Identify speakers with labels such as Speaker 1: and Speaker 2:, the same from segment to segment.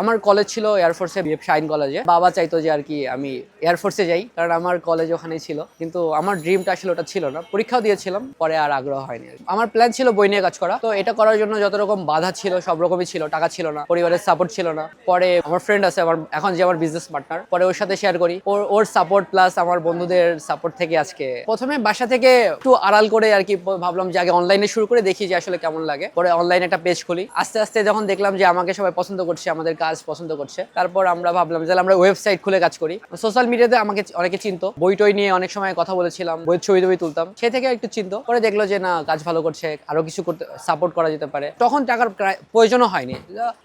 Speaker 1: আমার কলেজ ছিল এয়ারফোর্সে BF shine কলেজে বাবা চাইতো যে আর কি আমি এয়ারফোর্সে যাই, কারণ আমার কলেজ ওখানেই ছিল। কিন্তু আমার ড্রিমটা আসলে ওটা ছিল না। পরীক্ষাও দিয়েছিলাম, পরে আর আগ্রহ হয়নি আমার প্ল্যান ছিল বই নিয়ে কাজ করা। তো এটা করার জন্য যত রকম বাধা ছিল, সব রকমই ছিল, টাকা ছিল না, পরিবারের সাপোর্ট ছিল না। পরে আমার ফ্রেন্ড আছে, আমার, এখন যে আমার বিজনেস পার্টনার পরে ওর সাথে শেয়ার করি। ওর ওর সাপোর্ট প্লাস আমার বন্ধুদের সাপোর্ট থেকে আজকে। প্রথমে বাসা থেকে একটু আড়াল করে আর কি ভাবলাম যে আগে অনলাইনে শুরু করে দেখি যে আসলে কেমন লাগে। পরে অনলাইনে একটা পেজ খুলি। আস্তে আস্তে যখন দেখলাম যে আমাকে সবাই পছন্দ করছে, আমাদের কাজ পছন্দ করছে। তারপর আমরা ভাবলাম যে আমরা ওয়েবসাইট খুলে কাজ করি। সোশ্যাল মিডিয়াতে আমাকে অনেকে চিনতো। বই টই নিয়ে অনেক সময় কথা বলেছিলাম, বইয়ের ছবি টবি তুলতাম। সে থেকে একটু চিনতো। পরে দেখল যে না, কাজ ভালো করছে, আরও কিছু করতে সাপোর্ট করা যেতে পারে। তখন টাকার প্রয়োজনও হয়নি।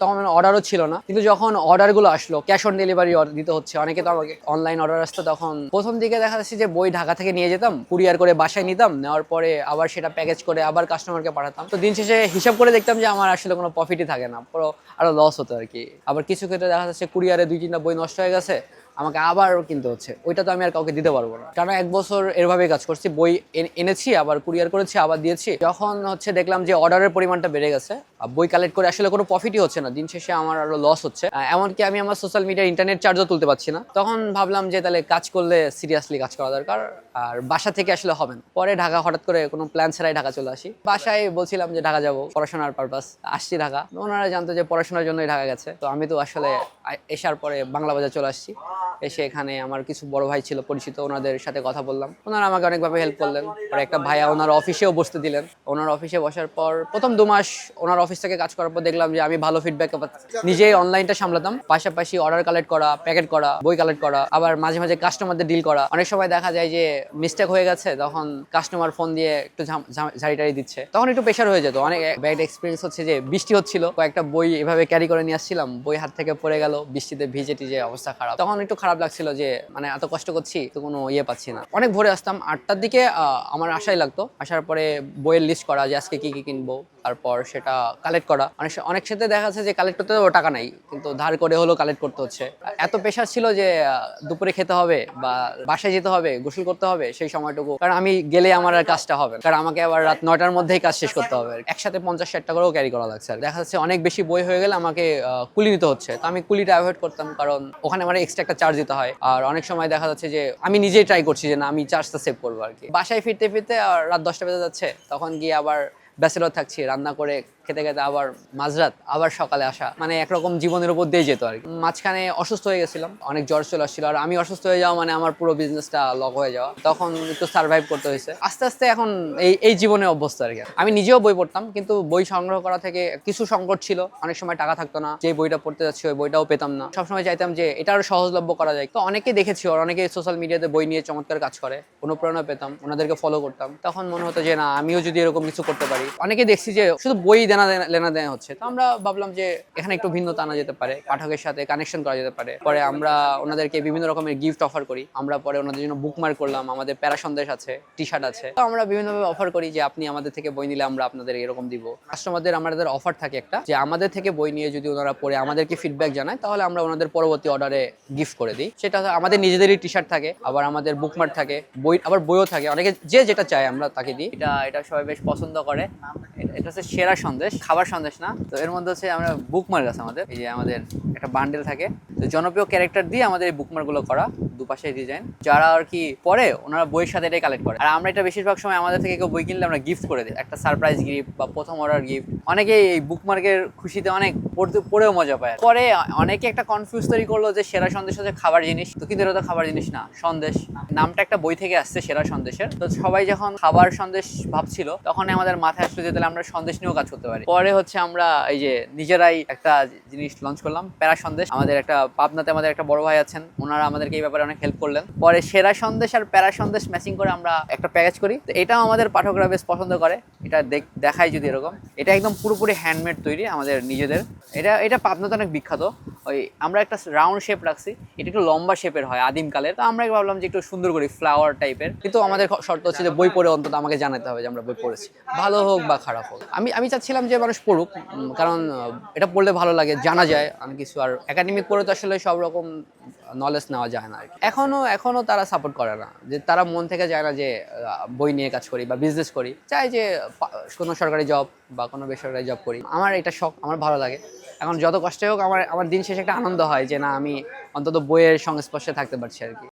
Speaker 1: তখন অর্ডারও ছিল না। কিন্তু যখন অর্ডারগুলো আসলো ক্যাশ অন ডেলিভারি দিতে হচ্ছে, অনেকে তো আমাকে অনলাইন অর্ডার আসতো তখন। প্রথম দিকে দেখা যাচ্ছে যে বই ঢাকা থেকে নিয়ে যেতাম কুরিয়ার করে বাসায় নিতাম, নেওয়ার পরে আবার সেটা প্যাকেজ করে আবার কাস্টমারকে পাঠাতাম। তো দিন শেষে হিসাব করে দেখতাম যে আমার আসলে কোনো প্রফিটই থাকে না, পুরো আরও লস হতো আর কি। আবার কিছু ক্ষেত্রে দেখা যাচ্ছে কুরিয়ারে দুই তিনটা বই নষ্ট হয়ে গেছে, আমাকে আবার কিনতে হচ্ছে। ওইটা তো আমি আর কাউকে দিতে পারব না। কারণ এক বছর এরভাবেই কাজ করছি, বই এন- এনেছি, আবার কুরিয়ার করেছি, আবার দিয়েছি। যখন হচ্ছে দেখলাম যে অর্ডারের পরিমাণটা বেড়ে গেছে বই কালেক্ট করে আসলে কোনো প্রফিটই হচ্ছে না। দিন শেষে আমার আরও লস হচ্ছে। এমনকি আমি আমার সোশ্যাল মিডিয়ার ইন্টারনেট চার্জও তুলতে পারছি না। তখন ভাবলাম যে তাহলে কাজ করলে সিরিয়াসলি কাজ করা দরকার। আর বাসা থেকে আসলে হবে না। পরে ঢাকা হঠাৎ করে কোনো প্ল্যান ছাড়াই ঢাকা চলে আসি। বাসায় বলছিলাম যে ঢাকা যাব, পড়াশোনার পারপাস আসছি ঢাকা। ওনারা জানতো যে পড়াশোনার জন্যই ঢাকা গেছে। তো আমি তো আসলে এসার পরে বাংলা বাজার চলে আসছি। এসে এখানে আমার কিছু বড় ভাই ছিল পরিচিত, ওনাদের সাথে কথা বললাম। ওনারা আমাকে অনেকভাবে হেল্প করলেন। পরে একটা ভাইয়া ওনার অফিসেও বসতে দিলেন। ওনার অফিসে বসার পর প্রথম দু মাস ওনার অফিস থেকে কাজ করার পর দেখলাম যে আমি ভালো ফিডব্যাক নিজেই অনলাইনটা সামলাতাম। পাশাপাশি অর্ডার কালেক্ট করা প্যাকেট করা, বই কালেক্ট করা, আবার মাঝে মাঝে কাস্টমারদের ডিল করা। অনেক সময় দেখা যায় যে মিস্টেক হয়ে গেছে, তখন কাস্টমার ফোন দিয়ে একটু ঝাড়ি টাড়ি দিচ্ছে। তখন একটু প্রেশার হয়ে যেত। অনেক ব্যাড এক্সপিরিয়েন্স হচ্ছে যে বৃষ্টি হচ্ছিল, কয়েকটা বই এভাবে ক্যারি করে নিয়ে আসছিলাম। বই হাত থেকে পড়ে গেল, বৃষ্টিতে ভিজে টিজে অবস্থা খারাপ। তখন একটু খারাপ লাগছিল যে মানে এত কষ্ট করছি তো কোনো ইয়ে পাচ্ছি না। অনেক ভোরে আসতাম, আটটার দিকে আমার আশাই লাগতো। আসার পরে বইয়ের লিস্ট করা যে আজকে কি কি কিনবো, তারপর সেটা কালেক্ট করা। অনেক অনেক সাথে দেখা যাচ্ছে যে কালেক্ট করতে টাকা নাই, কিন্তু ধার করে হলেও কালেক্ট করতে হচ্ছে। এত পেশা ছিল যে দুপুরে খেতে হবে বা বাসায় যেতে হবে, গোসল করতে হবে সেই সময়টুকু। কারণ আমি গেলে আমার আর কাজটা হবে কারণ আমাকে আবার রাত নয়টার মধ্যেই কাজ শেষ করতে হবে। একসাথে পঞ্চাশ ষাট টাকারও ক্যারি করা লাগছে। আর দেখা যাচ্ছে অনেক বেশি বই হয়ে গেলে আমাকে কুলি নিতে হচ্ছে। তো আমি কুলিটা অ্যাভয়েড করতাম, কারণ ওখানে আমার এক্সট্রা একটা চার্জ দিতে হয়। আর অনেক সময় দেখা যাচ্ছে যে আমি নিজেই ট্রাই করছি যে না, আমি চার্জটা সেভ করব আর কি। বাসায় ফিরতে ফিরতে আর রাত দশটা বেজে যাচ্ছে, তখন গিয়ে আবার ব্যাচেলর থাকছি, রান্না করে খেতে খেতে আবার মাঝরাত, আবার সকালে আসা মানে একরকম জীবনের উপর দিয়ে যেত আর কি। মাঝখানে অসুস্থ হয়ে গেছিলাম, অনেক জ্বর চলে আসছিল, আর আমি অসুস্থ হয়ে যাওয়া মানে আমার পুরো বিজনেসটা লক হয়ে যাওয়া। তখন একটু সার্ভাইভ করতে হয়েছে। আস্তে আস্তে এখন এই এই জীবনে অভ্যস্ত আর কি। আমি নিজেও বই পড়তাম, কিন্তু বই সংগ্রহ করা থেকে কিছু সংকট ছিল। অনেক সময় টাকা থাকতো না, যে বইটা পড়তে যাচ্ছি ওই বইটাও পেতাম না। সবসময় চাইতাম যে এটা আরও সহজলভ্য করা যায়। তো অনেকে দেখেছি আর অনেকে সোশ্যাল মিডিয়াতে বই নিয়ে চমৎকার কাজ করে। অনুপ্রেরণা পেতাম, ওনাদেরকে ফলো করতাম। তখন মনে হতো যে না, আমিও যদি এরকম কিছু করতে পারি। অনেকে দেখছি যে শুধু বই দেনা লেনা দেনা হচ্ছে। তো আমরা ভাবলাম যে এখানে একটু ভিন্নতা আনা যেতে পারে, পাঠকের সাথে কানেকশন করা যেতে পারে। পরে আমরা ওনাদেরকে বিভিন্ন রকমের গিফট অফার করি। আমরা পরে ওনাদের জন্য বুকমার্ক করলাম, আমাদের প্যারা সন্দেশ আছে টি শার্ট আছে। তো আমরা বিভিন্নভাবে অফার করি যে আপনি আমাদের থেকে বই নিলে আমরা আপনাদের এরকম দিব। কাস্টমারদের আমাদের অফার থাকে একটা, যে আমাদের থেকে বই নিয়ে যদি ওনারা পড়ে আমাদেরকে ফিডব্যাক জানায়, তাহলে আমরা ওনাদের পরবর্তী অর্ডারে গিফট করে দিই। সেটা আমাদের নিজেদেরই টি শার্ট থাকে, আবার আমাদের বুকমার্ক থাকে, বই, আবার বইও থাকে। অনেকে যে যেটা চায় আমরা তাকে দিই। এটা এটা সবাই বেশ পছন্দ করে। এটা হচ্ছে সেরা সন্দেশ। খাবার সন্দেশ না। তো এর মধ্যে হচ্ছে আমরা বুকমার্ক আছে আমাদের। এই যে আমাদের একটা বান্ডেল থাকে। তো জনপ্রিয় ক্যারেক্টার দিয়ে আমাদের এই বুকমার্কগুলো করা। দুপাশে ডিজাইন যারা আর কি পরে ওনারা বইয়ের সাথে এটাই কালেক্ট করে। আর আমরা এটা বেশিরভাগ সময় আমাদের থেকে কেউ বই কিনলে আমরা গিফট করে দিই। একটা সারপ্রাইজ গিফট বা প্রথম অর্ডার গিফট অনেকে এই বুকমার্কের খুশিতে অনেক পড়তে, পড়েও মজা পায়। পরে অনেকে একটা কনফিউজ তৈরি করল যে সেরা সন্দেশ হচ্ছে খাবার জিনিস। তো কিন্তু এটা তো খাবার জিনিস না, সন্দেশ। নামটা একটা বই থেকে আসছে, সেরা সন্দেশের। তো সবাই যখন খাবার সন্দেশ ভাবছিল তখন আমাদের মাথায় আসলো যে তাহলে আমরা সন্দেশ নিয়েও কাজ করতে পারি। পরে হচ্ছে আমরা এই যে নিজেরাই একটা জিনিস লঞ্চ করলাম, প্যারা সন্দেশ। আমাদের একটা পাবনাতে আমাদের একটা বড় ভাই আছেন, ওনারা আমাদেরকে এই ব্যাপারে অনেক হেল্প করলেন। পরে সেরা সন্দেশ আর প্যারা সন্দেশ ম্যাচিং করে আমরা একটা প্যাকেজ করি। তো এটাও আমাদের পাঠকরা বেশ পছন্দ করে। এটা দেখ- দেখাই যদি এরকম। এটা একদম পুরোপুরি হ্যান্ডমেড তৈরি আমাদের নিজেদের। এটা এটা পাবনাতে অনেক বিখ্যাত। ওই আমরা একটা রাউন্ড শেপ রাখছি। এটা একটু লম্বা শেপের হয় আদিমকালের। তো আমরা ভাবলাম যে একটু সুন্দর করি ফ্লাওয়ার টাইপের কিন্তু আমাদের শর্ত হচ্ছে যে বই পড়ে অন্তত আমাকে জানাতে হবে যে আমরা বই পড়েছি। ভালো হোক বা খারাপ হোক। আমি আমি চাচ্ছিলাম যে মানুষ পড়ুক কারণ এটা পড়লে ভালো লাগে, জানা যায়। অনেক কিছু আর একাডেমিক পড়ে তো আসলে সব রকম নলেজ নেওয়া যায় না আর কি। এখনও এখনও তারা সাপোর্ট করে না। যে তারা মন থেকে যায় না যে বই নিয়ে কাজ করি বা বিজনেস করি। চাই যে কোনো সরকারি জব বা কোনো বেসরকারি জব করি। আমার এটা শখ আমার ভালো লাগে। এখন যত কষ্টে হোক আমার আমার দিন শেষে একটা আনন্দ হয় যে না আমি অন্তত বইয়ের সংস্পর্শে থাকতে পারছি আর কি।